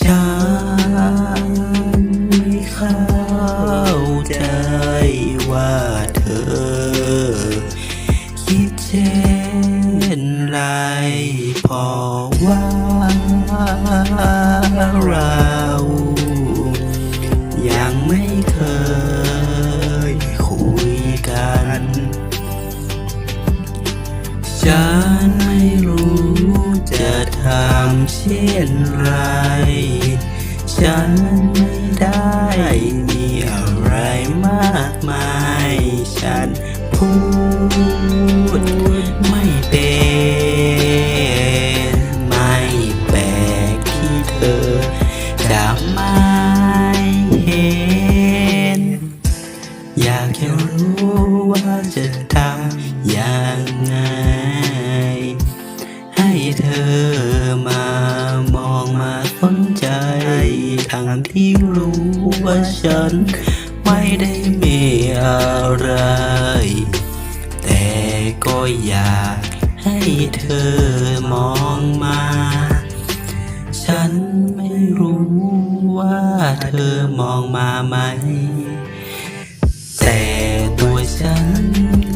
ฉันเข้าใจว่าเธอ คิดเช่นไรพอว่าเรา ยังไม่เคยคุยกัน ฉันไม่ำเช่นไร ฉันไม่ได้มีอะไรมากมาย ฉันพูดไม่เป็น ไม่แปลกที่เธอจะไม่เห็น อยากจะรู้ว่าจะทำอยังไง ทั้งที่รู้ว่าฉันไม่ได้มีอะไร แต่ก็อยากให้เธอมองมา ฉันไม่รู้ว่าเธอมองมาไหม แต่ตัวฉัน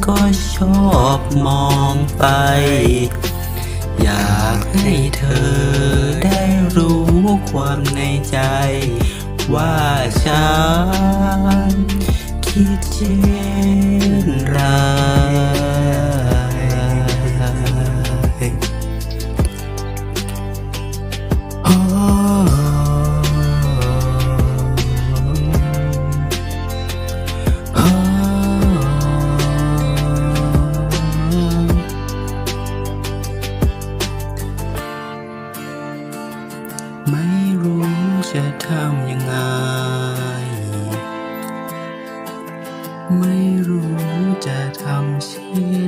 ก็ชอบมองไป อยากให้เธอ ไม่รู้จะทำยังไง ไม่รู้จะทำเช่น